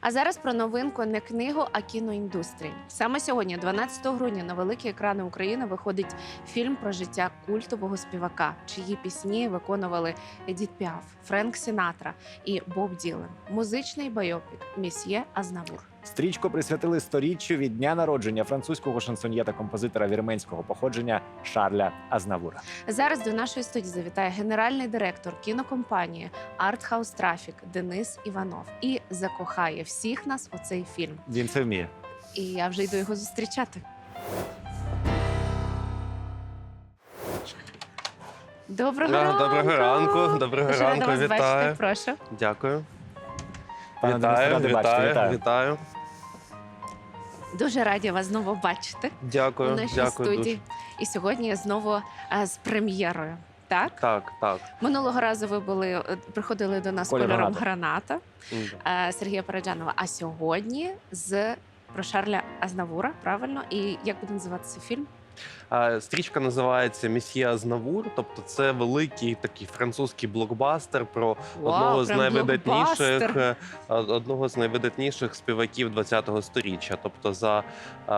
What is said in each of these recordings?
А зараз про новинку не книгу, а кіноіндустрії. Саме сьогодні, 12 грудня, на великі екрани України виходить фільм про життя культового співака, чиї пісні виконували Едіт Піаф, Френк Сінатра і Боб Ділен. Музичний байопік Місьє Азнавур. Стрічку присвятили сторіччю від дня народження французького шансоньє та композитора вірменського походження Шарля Азнавура. Зараз до нашої студії завітає генеральний директор кінокомпанії Артхаус Трафік Денис Іванов і закохає всіх нас у цей фільм. Він це вміє. І я вже йду його зустрічати. Доброго Да, ранку! доброго ранку, доброго Дуже рада ранку, вас вітаю. бачити, прошу. Дякую. Пане Денисе, вітаю, радий бачити, вітаю. вітаю. Дуже раді вас знову бачити Дякую, у нашій дякую студії. дуже. І сьогодні знову е, з прем'єрою. Так? Так, так. Минулого разу ви були е, приходили до нас кольором граната. граната е, Сергія Параджанова. А сьогодні з про Шарля Азнавура, правильно? І як буде називатися фільм? Стрічка називається Місія Азнавур, тобто це великий такий французький блокбастер про одного з найвидатніших блокбастер. е, одного з найвидатніших співаків ХХ століття. Тобто, за, е,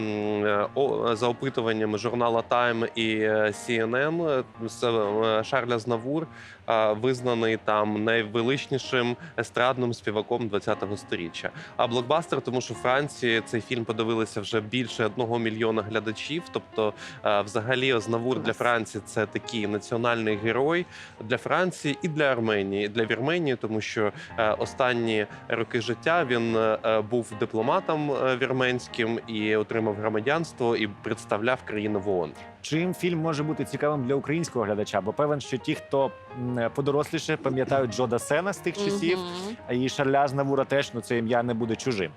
е, за опитуваннями журнала Time і CNN, Шарль е, визнаний там найвеличнішим естрадним співаком ХХ століття. А блокбастер, тому що в Франції цей фільм подивилися вже більше одного мільйона глядачів. Тобто, е, взагалі, Ознавур для Франції це такий національний герой для Франції і для Арменії. Для Вірменії, тому що е, останні роки життя він е, був дипломатом вірменським і отримав громадянство і представляв країну в ООН. Чим фільм може бути цікавим для українського глядача? Бо певен, що ті, хто подоросліше, пам'ятають Джода Сена з тих часів, Мгм. а і Шарля Азнавура теж ну це ім'я не буде чужим.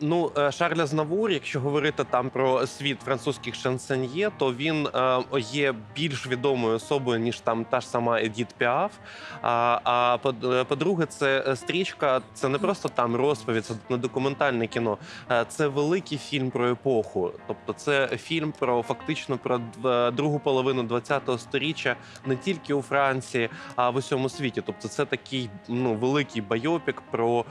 Ну, е, Шарль Азнавур, якщо говорити там про світ французьких шансоньє, то він е, є більш відомою особою ніж там та ж сама Едіт Піаф. А, е, по-друге, це стрічка, це не просто там розповідь, це не документальне кіно. Це великий фільм про епоху. Тобто, це фільм про фактично про другу половину ХХ століття не тільки у Франції, а в усьому світі. Тобто, це такий ну великий байопік про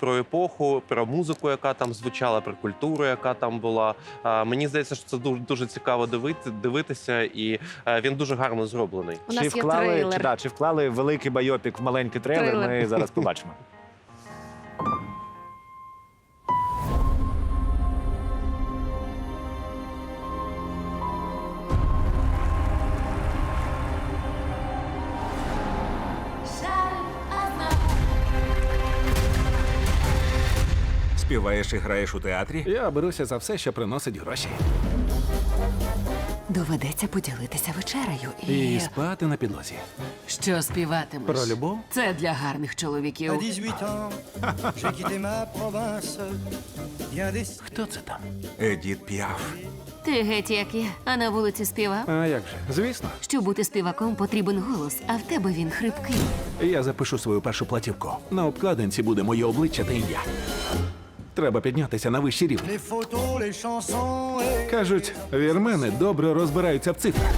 про епоху, про музику, яка там звучала, про культуру, яка там була. Мені здається, що це дуже дуже цікаво дивити, дивитися, і е, він дуже гарно зроблений. У чи є вклали трейлер. чи, да, чи вклали великий байопік в маленький трейлер? Трейлер. Ми зараз побачимо. Співаєш і граєш у театрі? Я беруся за все, що приносить гроші. Доведеться поділитися вечерею і, І спати на підлозі. що співатимеш? Про любов? Це для гарних чоловіків. 18 ans, j'ai quitté ma province. Bien des... Хто це там? Едіт Піаф. Ти геть як я, а на вулиці співав. А як же? Звісно. Щоб бути співаком, потрібен голос, а в тебе він хрипкий. Я запишу свою першу платівку. На обкладинці буде моє обличчя та ім'я. Треба піднятися на вищий рівень. Кажуть, вірмени добре розбираються в цифрах.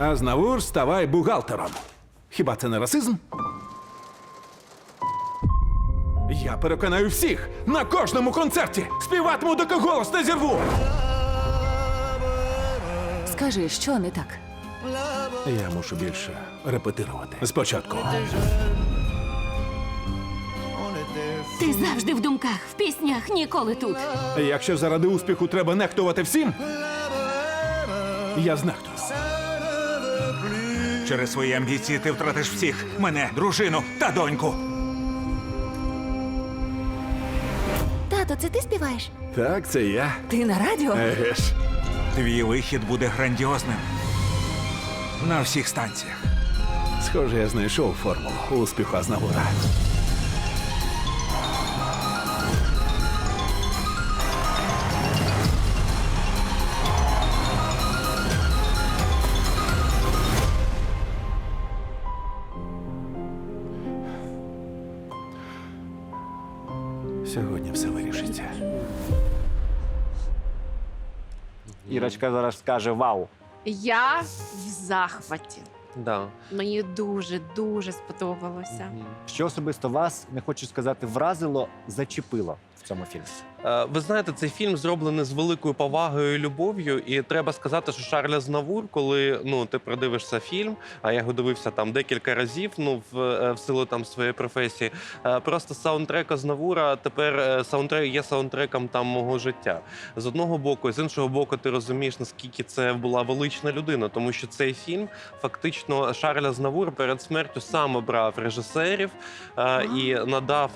А знавур ставай бухгалтером. Хіба це не расизм? Я переконаю всіх на кожному концерті. Співатиму, доки голос не зірву. Скажи, що не так? Я мушу більше репетирувати. Спочатку. Ти завжди в думках, в піснях, ніколи тут. Якщо заради успіху треба нехтувати всім, я знехтую. Через свої амбіції ти втратиш всіх мене, дружину та доньку. Тато, це ти співаєш? Так, це я. Ти на радіо? Еге ж. Твій вихід буде грандіозним. На всіх станціях. Схоже, я знайшов формулу успіху Азнавура. Сьогодні все вирішиться. Ірочка зараз скаже вау. Я в захваті. Да. Мені дуже дуже сподобалося. Що особисто вас, не хочу сказати, вразило, зачепило в цьому фільмі? Е, Ви знаєте, цей фільм зроблений з великою повагою і любов'ю, і треба сказати, що Шарля Знавур, коли ну ти продивишся фільм, а я його дивився там декілька разів. Ну в, е, в силу там своєї професії. е, Просто саундтрек Азнавура тепер саундтрек є саундтреком там мого життя. З одного боку, з іншого боку, ти розумієш, наскільки це була велична людина, тому що цей фільм фактично Шарля Знавур перед смертю сам обрав режисерів е, і надав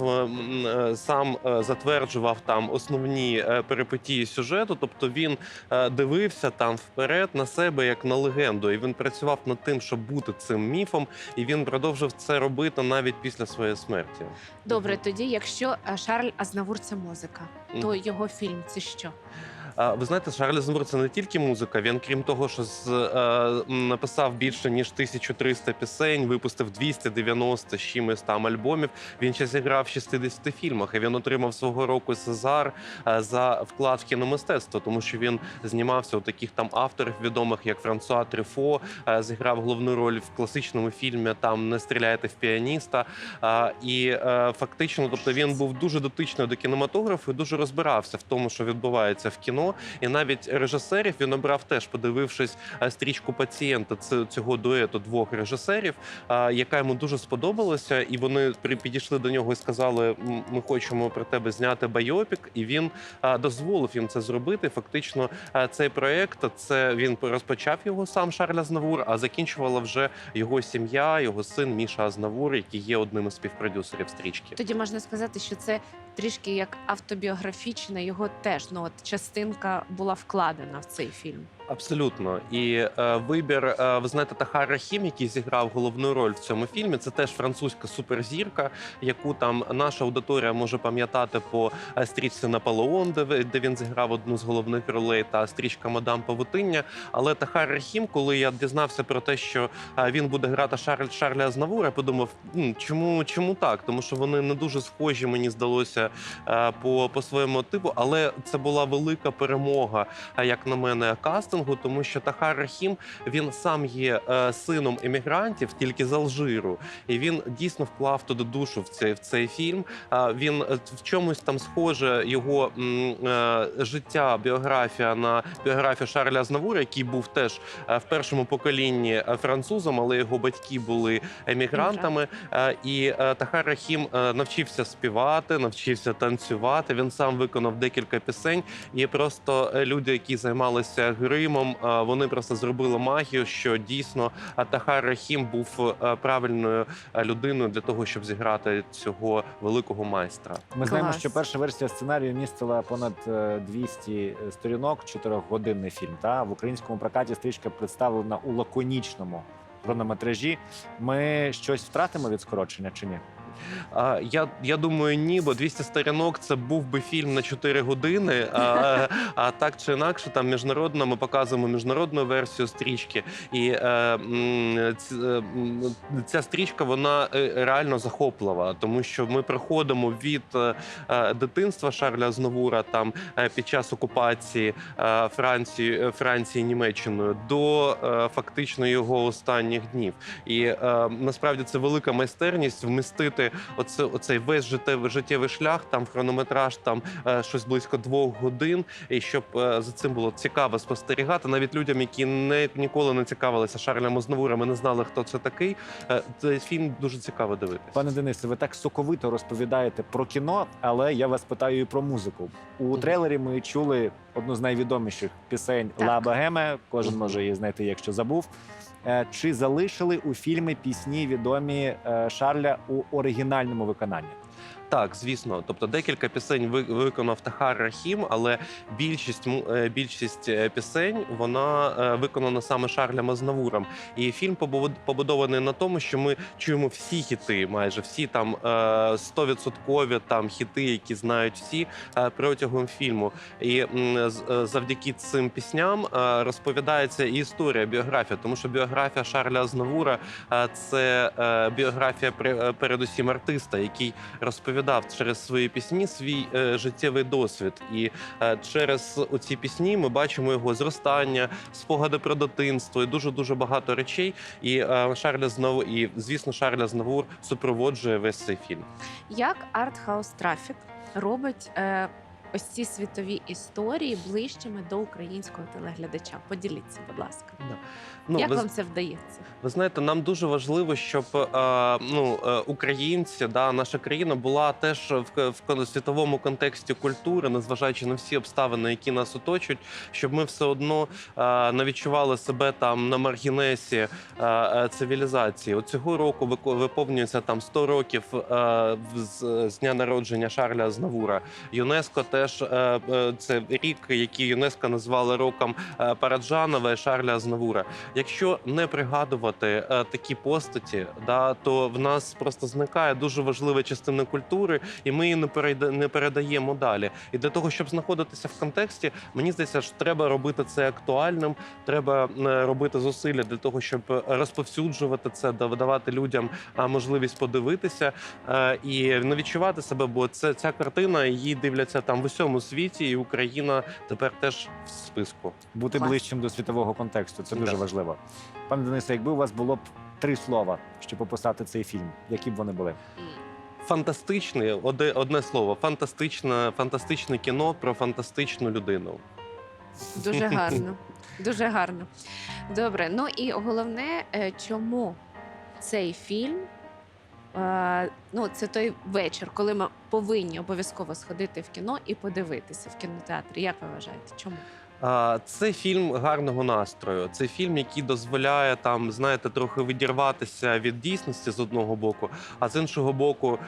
сам е, затверджував там основні е, перипетії сюжету. Тобто він е, дивився там вперед на себе як на легенду, і він працював над тим, щоб бути цим міфом, і він продовжив це робити навіть після своєї смерті. Добре, тоді, якщо е, Шарль Азнавур це музика, то його фільм це що? Ви знаєте, Шарль Азнавур – це не тільки музика. Він, крім того, що з, е, написав більше ніж 1300 пісень, випустив 290 з чимось там альбомів. Він ще зіграв в 60 фільмах. І він отримав свого року Сезар е, за вклад в кіномистецтво, тому що він знімався у таких там авторів відомих, як Франсуа Трефо, е, зіграв головну роль в класичному фільмі Там не стріляйте в піаніста. І фактично, тобто він був дуже дотичною до кінематографу і дуже розбирався в тому, що відбувається в кіно. І навіть режисерів він обрав теж, подивившись е, стрічку пацієнта цього дуету двох режисерів, яка йому дуже сподобалася. І вони підійшли до нього і сказали: Ми хочемо про тебе зняти байопік. І він дозволив їм це зробити. Фактично, е, цей проект це він розпочав його сам Шарль Азнавур, а закінчувала вже його сім'я, його син Міша Азнавур, який є одним із співпродюсерів стрічки. Тоді можна сказати, що це трішки як автобіографічна, його теж ну от частинка була вкладена в цей фільм. Абсолютно, і е, вибір, е, ви знаєте, Тахар Рахім, який зіграв головну роль в цьому фільмі, це теж французька суперзірка, яку там наша аудиторія може пам'ятати по е, стрічці Наполеон, де, де він зіграв одну з головних ролей, та стрічка Мадам Павутиння. Але Тахар Рахім, коли я дізнався про те, що е, він буде грати Шарль Шарля Азнавура, подумав, чому, чому так? Тому що вони не дуже схожі, мені здалося е, по, по своєму типу, але це була велика перемога, як на мене, кастингу, тому що Тахар Рахім він сам є е, сином емігрантів, тільки з Алжиру, і він дійсно вклав туди душу в цей в цей фільм. Він е, в чомусь там схоже його е, життя, біографія на біографію Шарля Азнавура, який був теж в першому поколінні французом, але його батьки були емігрантами. Е, І е, Тахар Рахім е, навчився співати, навчився танцювати. Він сам виконав декілька пісень. І просто люди, які займалися гримом, е, вони просто зробили магію, що дійсно е, Тахар Рахім був е, правильною е, людиною для того, щоб зіграти цього великого майстра. Ми знаємо, що перша версія сценарію містила понад е, 200 сторінок, чотирьохгодинний фільм. Та в українському прокаті стрічка представлена у лаконічному хронометражі. Ми щось втратимо від скорочення чи ні? А, я, я думаю, ні, бо 200 сторінок це був би фільм на 4 години. А, а так чи інакше, там міжнародна, ми показуємо міжнародну версію стрічки. І е, е, ця стрічка вона е, реально захоплива, тому що ми приходимо від е, дитинства Шарля Знавура там під час окупації Франції, Франції Німеччиною до фактично його останніх днів. І е, насправді це велика майстерність вмістити оце, оцей весь життєвий, життєвий шлях, там хронометраж, там е, щось близько двох годин, і щоб е, за цим було цікаво спостерігати, навіть людям, які не ніколи не цікавилися Шарлем Азнавуром і не знали, хто це такий. е, Цей фільм дуже цікаво дивитися. Пане Денисе, ви так соковито розповідаєте про кіно, але я вас питаю і про музику. У трейлері ми чули одну з найвідоміших пісень Так. Ла Богеме. Кожен може її знайти, якщо забув. Е, Чи залишили у фільми пісні відомі е, Шарля у оригінальному виконанні? Так, звісно. Тобто декілька пісень ви- виконав Тахар Рахім, але більшість е, більшість е, пісень вона е, виконана саме Шарлем Азнавуром. І фільм побу- побудований на тому, що ми чуємо всі хіти, майже всі там е, стовідсоткові там хіти, які знають всі протягом фільму. І завдяки цим пісням розповідається і історія, біографія, тому що біографія Шарля Азнавура це біографія передусім артиста, який розповідає розповідав через свої пісні свій е, життєвий досвід. І е, через оці пісні ми бачимо його зростання, спогади про дитинство і дуже дуже багато речей. І е, Шарля знову і звісно, Шарля Знавур супроводжує весь цей фільм. Як артхаус трафік робить е, ось ці світові історії ближчими до українського телеглядача? Поділіться, будь ласка. Ну, Як ви, вам це вдається? ви знаєте, нам дуже важливо, щоб е, ну, е, українці, да, наша країна була теж в, в світовому контексті культури, незважаючи на всі обставини, які нас оточують, щоб ми все одно е, не відчували себе там на маргінесі е, е, цивілізації. От цього року виповнюється там 100 років е, з, з дня народження Шарля Азнавура. ЮНЕСКо теж е, е, це рік, який ЮНЕСКо назвали роком е, Параджанова і Шарля Азнавура. Якщо не пригадувати такі постаті, да, то в нас просто зникає дуже важлива частина культури, і ми її не переда- не передаємо далі. І для того, щоб знаходитися в контексті, мені здається, що треба робити це актуальним. Треба робити зусилля для того, щоб розповсюджувати це, да- давати людям можливість подивитися і не відчувати себе, бо це ця картина її дивляться там в усьому світі, і Україна тепер теж в списку. Бути Клас. ближчим до світового контексту це дуже Да. важливо. Пане Денисе, якби у вас було б три слова, щоб описати цей фільм, які б вони були? Фантастичне, одне, одне слово, фантастичне, фантастичне кіно про фантастичну людину. Дуже гарно. Дуже гарно. Добре. Ну і головне, е, чому цей фільм? Е, Ну, це той вечір, коли ми повинні обов'язково сходити в кіно і подивитися в кінотеатрі. Як ви вважаєте, чому? Це фільм гарного настрою. Це фільм, який дозволяє там, знаєте, трохи відірватися від дійсності з одного боку, а з іншого боку,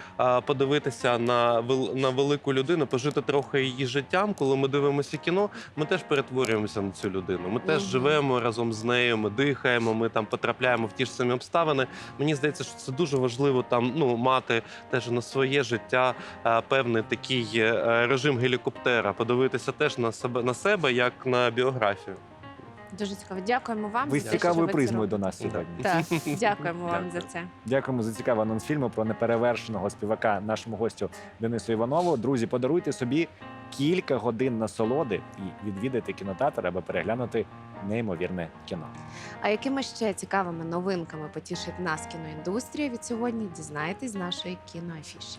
подивитися на на велику людину, пожити трохи її життям. Коли ми дивимося кіно, ми теж перетворюємося на цю людину. Ми теж живемо разом з нею, ми дихаємо, ми там потрапляємо в ті ж самі обставини. Мені здається, що це дуже важливо там ну мати теж на своє життя певний такий е, режим гелікоптера, подивитися теж на себе на себе як на біографію. Дуже цікаво. Дякуємо вам. Ви за з те, цікавою ви це призмою робите. до нас сьогодні. Так, дякуємо вам Дякую. за це. Дякуємо за цікавий анонс фільму про неперевершеного співака нашому гостю Денису Іванову. Друзі, подаруйте собі кілька годин насолоди і відвідайте кінотеатр, аби переглянути неймовірне кіно. А якими ще цікавими новинками потішить нас кіноіндустрія від сьогодні? Дізнаєтесь з нашої кіноафіші.